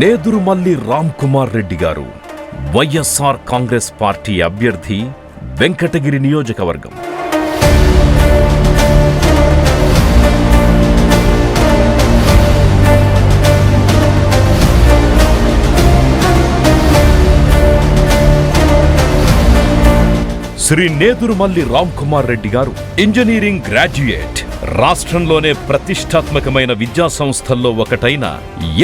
నేదురుమల్లి రామ్ కుమార్ రెడ్డి గారు వైఎస్ఆర్ కాంగ్రెస్ పార్టీ అభ్యర్థి వెంకటగిరి నియోజకవర్గం. శ్రీ నేదురుమల్లి రామ్ కుమార్ రెడ్డి గారు ఇంజనీరింగ్ గ్రాడ్యుయేట్. రాష్ట్రంలోనే ప్రతిష్టాత్మకమైన విద్యా సంస్థల్లో ఒకటైన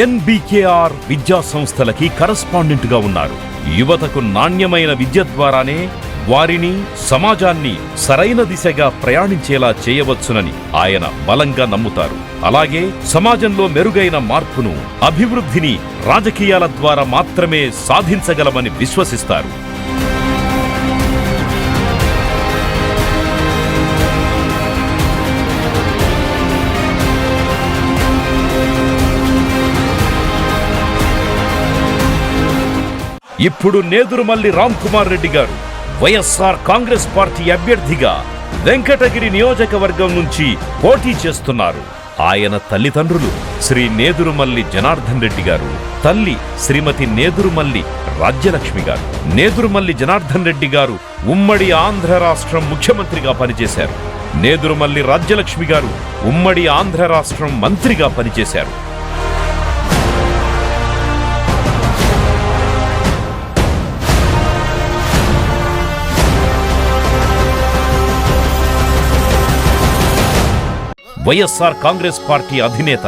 ఎన్బికేఆర్ విద్యా సంస్థలకి కరస్పాండెంట్గా ఉన్నారు. యువతకు నాణ్యమైన విద్య ద్వారానే వారిని సమాజాన్ని సరైన దిశగా ప్రయాణించేలా చేయవచ్చునని ఆయన బలంగా నమ్ముతారు. అలాగే సమాజంలో మెరుగైన మార్పును అభివృద్ధిని రాజకీయాల ద్వారా మాత్రమే సాధించగలమని విశ్వసిస్తారు. ఇప్పుడు నేదురుమల్లి రామ్ కుమార్ రెడ్డి గారు వైఎస్ఆర్ కాంగ్రెస్ పార్టీ అభ్యర్థిగా వెంకటగిరి నియోజకవర్గం నుంచి పోటీ చేస్తున్నారు. ఆయన తల్లిదండ్రులు శ్రీ నేదురుమల్లి జనార్దన్ రెడ్డి గారు తల్లి శ్రీమతి నేదురుమల్లి రాజ్యలక్ష్మి గారు. నేదురుమల్లి జనార్దన్ రెడ్డి గారు ఉమ్మడి ఆంధ్ర రాష్ట్రం ముఖ్యమంత్రిగా పనిచేశారు. నేదురుమల్లి రాజ్యలక్ష్మి గారు ఉమ్మడి ఆంధ్ర రాష్ట్రం మంత్రిగా పనిచేశారు. వైఎస్ఆర్ కాంగ్రెస్ పార్టీ అధినేత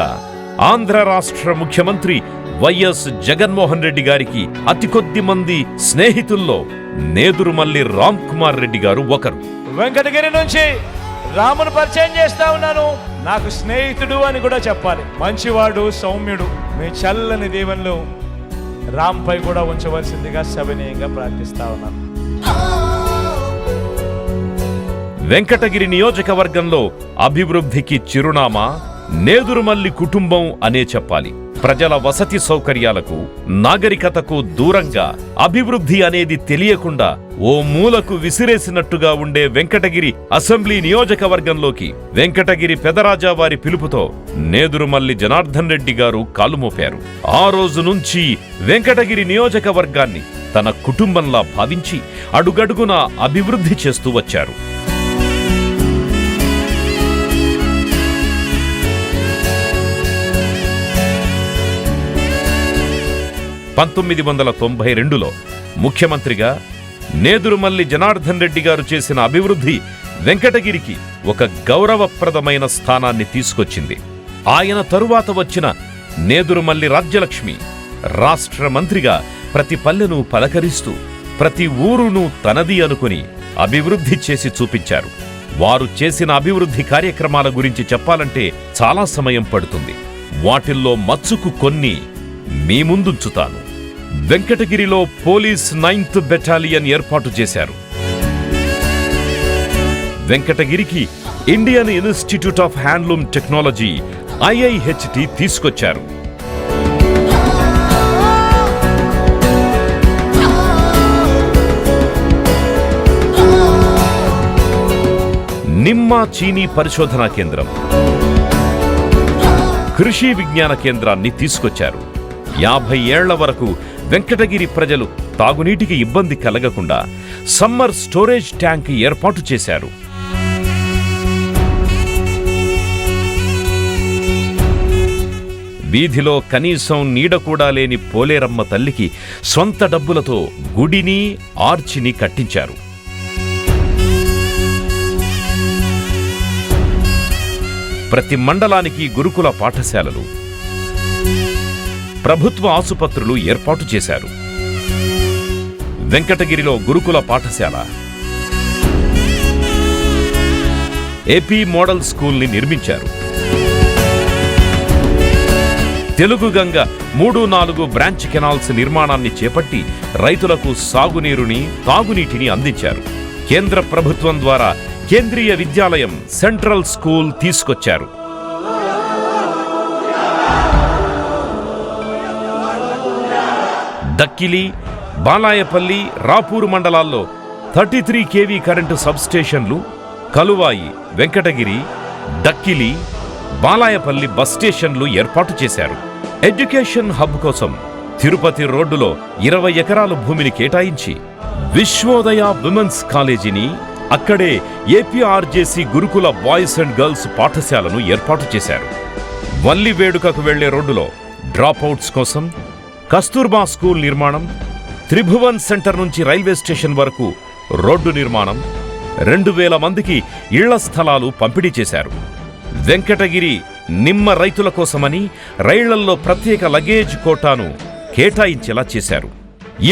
ఆంధ్ర రాష్ట్ర ముఖ్యమంత్రి వైఎస్ జగన్మోహన్ రెడ్డి గారికి అతి కొద్ది మంది స్నేహితుల్లో నేదురుమల్లి రామ్ కుమార్ రెడ్డి గారు ఒకరు. వెంకటగిరి నుంచి రామును పరిచయం చేస్తా ఉన్నాను. నాకు స్నేహితుడు అని కూడా చెప్పాలి. మంచివాడు సౌమ్యుడు. మీ చల్లని దీవెనలు రామ్పై కూడా ఉంచవలసిందిగా సవినీయంగా ప్రార్థిస్తా ఉన్నాను. వెంకటగిరి నియోజకవర్గంలో అభివృద్ధికి చిరునామా నేదురుమల్లి కుటుంబం అనే చెప్పాలి. ప్రజల వసతి సౌకర్యాలకు నాగరికతకు దూరంగా అభివృద్ధి అనేది తెలియకుండా ఓ మూలకు విసిరేసినట్టుగా ఉండే వెంకటగిరి అసెంబ్లీ నియోజకవర్గంలోకి వెంకటగిరి పెదరాజా వారి పిలుపుతో నేదురుమల్లి జనార్దన్ రెడ్డి గారు కాలుమోపారు ఆ రోజు నుంచి వెంకటగిరి నియోజకవర్గాన్ని తన కుటుంబంలా భావించి అడుగడుగున అభివృద్ధి చేస్తూ వచ్చారు. పంతొమ్మిది వందల తొంభై రెండులో ముఖ్యమంత్రిగా నేదురుమల్లి జనార్దన్ రెడ్డి గారు చేసిన అభివృద్ధి వెంకటగిరికి ఒక గౌరవప్రదమైన స్థానాన్ని తీసుకొచ్చింది. ఆయన తరువాత వచ్చిన నేదురుమల్లి రాజ్యలక్ష్మి రాష్ట్ర మంత్రిగా ప్రతి పల్లెను పలకరిస్తూ ప్రతి ఊరును తనది అనుకుని అభివృద్ధి చేసి చూపించారు. వారు చేసిన అభివృద్ధి కార్యక్రమాల గురించి చెప్పాలంటే చాలా సమయం పడుతుంది. వాటిల్లో మచ్చుకు కొన్ని మీ ముందుంచుతాను. వెంకటగిరిలో పోలీస్ నైన్త్ బెటాలియన్ ఏర్పాటు చేశారు. వెంకటగిరికి Indian Institute of Handloom Technology IIHT తీసుకొచ్చారు. నిమ్మ చీనీ పరిశోధనా కేంద్రం. కృషి విజ్ఞాన కేంద్రాన్ని తీసుకొచ్చారు. యాభై ఏళ్ళ వరకు వెంకటగిరి ప్రజలు తాగునీటికి ఇబ్బంది కలగకుండా సమ్మర్ స్టోరేజ్ ట్యాంక్ ఏర్పాటు చేశారు. వీధిలో కనీసం నీడ కూడా లేని పోలేరమ్మ తల్లికి సొంత డబ్బులతో గుడిని ఆర్చిని కట్టించారు. ప్రతి మండలానికి గురుకుల పాఠశాలలు ప్రభుత్వ ఆసుపత్రులు ఏర్పాటు చేశారు. వెంకటగిరిలో గురుకుల పాఠశాల. ఏపీ మోడల్ స్కూల్ని నిర్మించారు. తెలుగు గంగ మూడు నాలుగు బ్రాంచ్ కెనాల్స్ నిర్మాణాన్ని చేపట్టి రైతులకు సాగునీరుని తాగునీటిని అందించారు. కేంద్ర ప్రభుత్వం ద్వారా కేంద్రీయ విద్యాలయం సెంట్రల్ స్కూల్ తీసుకొచ్చారు. దక్కిలి బాలాయపల్లి రాపూరు మండలాల్లో థర్టీ త్రీ కేవీ కరెంటు సబ్స్టేషన్లు కలువాయి వెంకటగిరి దక్కిలి బాలాయపల్లి బస్ స్టేషన్లు ఏర్పాటు చేశారు. ఎడ్యుకేషన్ హబ్ కోసం తిరుపతి రోడ్డులో ఇరవై ఎకరాల భూమిని కేటాయించి విశ్వోదయ విమెన్స్ కాలేజీని అక్కడే ఏపీఆర్జేసి గురుకుల బాయ్స్ అండ్ గర్ల్స్ పాఠశాలను ఏర్పాటు చేశారు. వల్లి వేడుకకు వెళ్ళే రోడ్డులో డ్రాప్అవుట్స్ కోసం కస్తూర్బా స్కూల్ నిర్మాణం త్రిభువన్ సెంటర్ నుంచి రైల్వే స్టేషన్ వరకు రోడ్డు నిర్మాణం రెండు వేల మందికి ఇళ్ళ స్థలాలు పంపిణీ చేశారు. వెంకటగిరి నిమ్మ రైతుల కోసమని రైళ్ళల్లో ప్రత్యేక లగేజ్ కోటాను కేటాయించేలా చేశారు.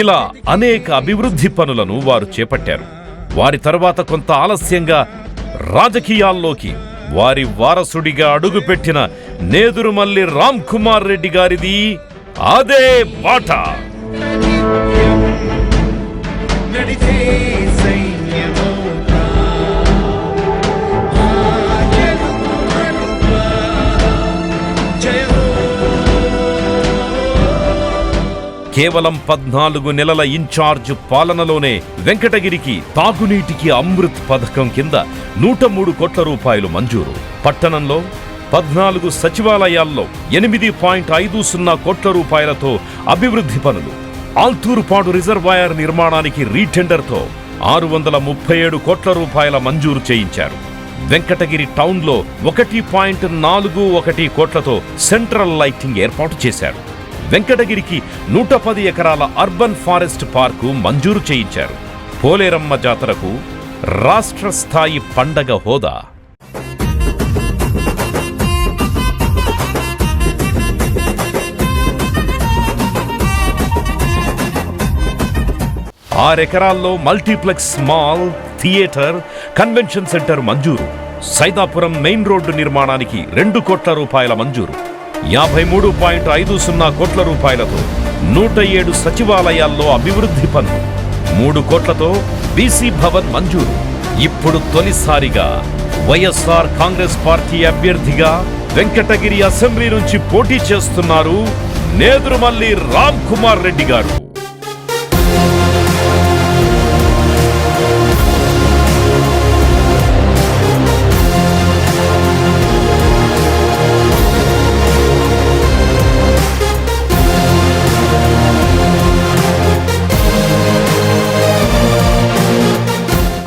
ఇలా అనేక అభివృద్ధి పనులను వారు చేపట్టారు. వారి తర్వాత కొంత ఆలస్యంగా రాజకీయాల్లోకి వారి వారసుడిగా అడుగుపెట్టిన నేదురుమల్లి రామ్ కుమార్ రెడ్డి గారిది అదే బాట హో కేవలం పద్నాలుగు నెలల ఇన్ఛార్జ్ పాలనలోనే వెంకటగిరికి తాగునీటికి అమృత్ పథకం కింద నూట మూడు కోట్ల రూపాయలు మంజూరు. పట్టణంలో పద్నాలుగు సచివాలయాల్లో ఎనిమిది పాయింట్ ఐదు సున్నా కోట్ల రూపాయలతో అభివృద్ధి పనులు. ఆల్తూరుపాడు రిజర్వాయర్ నిర్మాణానికి రీటెండర్తో ఆరు వందల ముప్పై ఏడు కోట్ల రూపాయల మంజూరు చేయించారు. వెంకటగిరి టౌన్లో ఒకటి పాయింట్ నాలుగు ఒకటి కోట్లతో సెంట్రల్ లైటింగ్ ఏర్పాటు చేశారు. వెంకటగిరికి నూట పది ఎకరాల అర్బన్ ఫారెస్ట్ పార్కు మంజూరు చేయించారు. పోలేరమ్మ జాతరకు రాష్ట్ర స్థాయి పండగ హోదా. ఆరెకరాల్లో multiplex mall theatre convention centre మంజూరు. సైదాపురం మెయిన్ రోడ్డు నిర్మాణానికి రెండు కోట్ల రూపాయల మంజూరు. యాభై మూడు పాయింట్ ఐదు సున్నా కోట్ల రూపాయలతో నూట ఏడు సచివాలయాల్లో అభివృద్ధి పనులు. మూడు కోట్లతో బీసీ భవన్ మంజూరు. ఇప్పుడు తొలిసారిగా వైఎస్ఆర్ కాంగ్రెస్ పార్టీ అభ్యర్థిగా వెంకటగిరి అసెంబ్లీ నుంచి పోటీ చేస్తున్నారు నేదురుమల్లి రామ్ కుమార్ రెడ్డి గారు.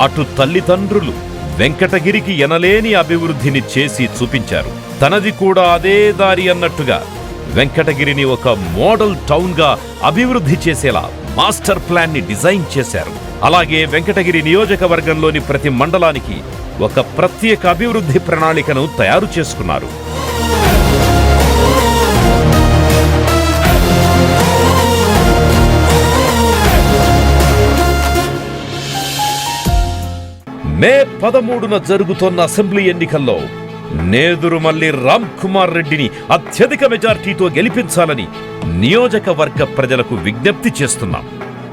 అటు తల్లిదండ్రులు వెంకటగిరికి ఎనలేని అభివృద్ధిని చేసి చూపించారు. తనది కూడా అదే దారి అన్నట్టుగా వెంకటగిరిని ఒక మోడల్ టౌన్గా అభివృద్ధి చేసేలా మాస్టర్ ప్లాన్ని డిజైన్ చేశారు. అలాగే వెంకటగిరి నియోజకవర్గంలోని ప్రతి మండలానికి ఒక ప్రత్యేక అభివృద్ధి ప్రణాళికను తయారు చేసుకున్నారు. మే పదమూడున జరుగుతున్న అసెంబ్లీ ఎన్నికల్లో నేదురుమల్లి రామ్ కుమార్ రెడ్డిని అత్యధిక మెజార్టీతో గెలిపించాలని నియోజకవర్గ ప్రజలకు విజ్ఞప్తి చేస్తున్నాం.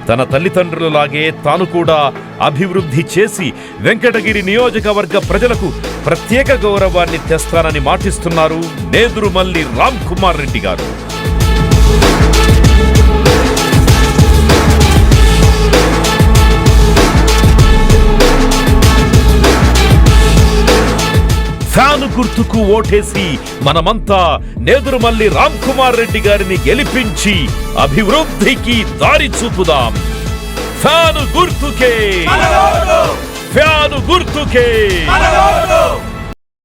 తన తల్లిదండ్రులలాగే తాను కూడా అభివృద్ధి చేసి వెంకటగిరి నియోజకవర్గ ప్రజలకు ప్రత్యేక గౌరవాన్ని తెస్తానని మాటిస్తున్నారు నేదురుమల్లి రామ్ కుమార్ రెడ్డి గారు. ఫ్యాను గుర్తుకు ఓటేసి మనమంతా నేదురుమల్లి రామ్ కుమార్ రెడ్డి గారిని గెలిపించి అభివృద్ధికి దారి చూపుదాం. ఫ్యాను గుర్తుకే. ఫ్యాను గుర్తుకే.